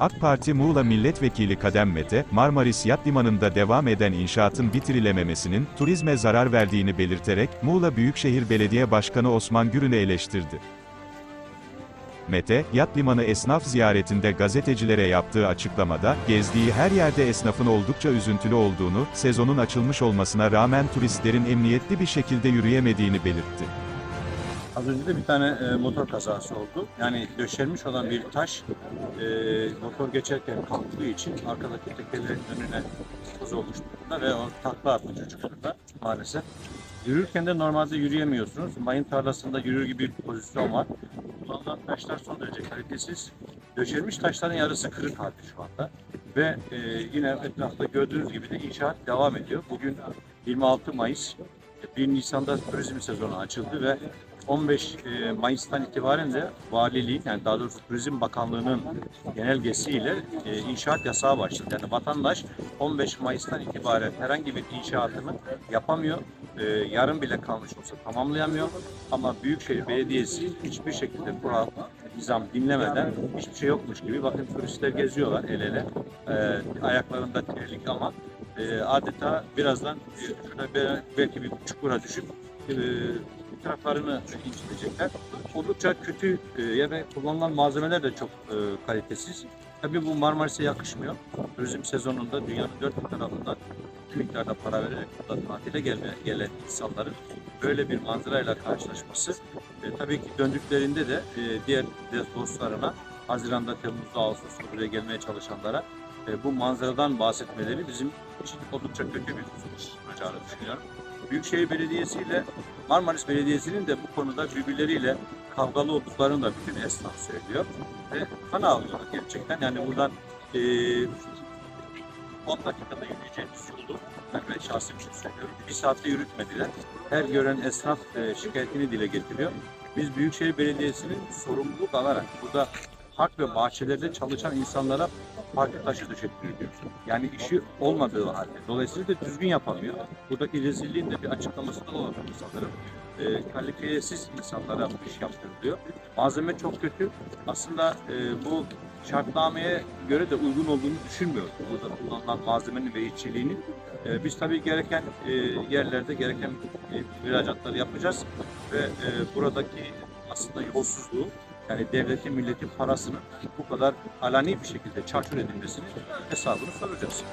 AK Parti Muğla Milletvekili Kadem Mete, Marmaris Yat Limanı'nda devam eden inşaatın bitirilememesinin, turizme zarar verdiğini belirterek, Muğla Büyükşehir Belediye Başkanı Osman Gürün'ü eleştirdi. Mete, Yat Limanı esnaf ziyaretinde gazetecilere yaptığı açıklamada, gezdiği her yerde esnafın oldukça üzüntülü olduğunu, sezonun açılmış olmasına rağmen turistlerin emniyetli bir şekilde yürüyemediğini belirtti. Az önce de bir tane e, motor kazası oldu. Yani döşenmiş olan bir taş e, motor geçerken kalktığı için arkadaki tekerlerin önüne toz olmuş durumda ve o takla attı çocuklarda maalesef. Yürürken de normalde yürüyemiyorsunuz. Mayın tarlasında yürür gibi bir pozisyon var. Kullanılan taşlar son derece kalitesiz. Döşenmiş taşların yarısı kırık halde şu anda. Ve e, yine etrafta gördüğünüz gibi de inşaat devam ediyor. Bugün 26 Mayıs 1 Nisan'da turizm sezonu açıldı ve 15 e, Mayıs'tan itibaren de valiliğin yani daha doğrusu Turizm Bakanlığı'nın genelgesiyle e, inşaat yasağı başladı. Yani vatandaş 15 Mayıs'tan itibaren herhangi bir inşaatını yapamıyor. E, yarın bile kalmış olsa tamamlayamıyor. Ama Büyükşehir Belediyesi hiçbir şekilde kural, nizam dinlemeden hiçbir şey yokmuş gibi bakın turistler geziyorlar el ele. Ayaklarında terlik ama adeta birazdan belki bir çukura düşüp taraflarını incitecekler. Oldukça kötü e, yani kullanılan malzemeler de çok e, kalitesiz. Tabii bu Marmaris'e yakışmıyor. Turizm sezonunda dünyanın dört bir tarafından bir miktarda para vererek burada tatile gelme, gelen insanların böyle bir manzarayla karşılaşması e, tabii ki döndüklerinde de e, diğer dostlarına Haziran'da, Temmuz'da, Ağustos'ta buraya gelmeye çalışanlara e, bu manzaradan bahsetmeleri bizim için oldukça kötü bir sonuç olacağını düşünüyorum. Büyükşehir Belediyesi ile Marmaris Belediyesi'nin de bu konuda birbirleriyle kavgalı olduklarını da bütün esnaf söylüyor. Ve kan ağlıyorlar gerçekten. Yani buradan e, 10 dakikada yürüyeceğimiz yolu ben şahsi bir şey söylüyorum. Bir saatte yürütmediler. Her gören esnaf e, şikayetini dile getiriyor. Biz Büyükşehir Belediyesi'nin sorumluluk alarak burada park ve bahçelerde çalışan insanlara park taşı döşettiriyor. Yani işi olmadığı halde. Dolayısıyla da düzgün yapamıyor. Buradaki rezilliğin de bir açıklaması da olabilir sanırım. E, kalifiyesiz insanlara iş yaptırılıyor. Malzeme çok kötü. Aslında e, bu şartnameye göre de uygun olduğunu düşünmüyorum. Burada kullanılan malzemenin ve işçiliğinin. E, biz tabii gereken e, yerlerde gereken e, müracaatları yapacağız ve e, buradaki aslında yolsuzluğu yani devletin milletin parasını bu kadar alani bir şekilde çarçur edilmesini hesabını soracağız.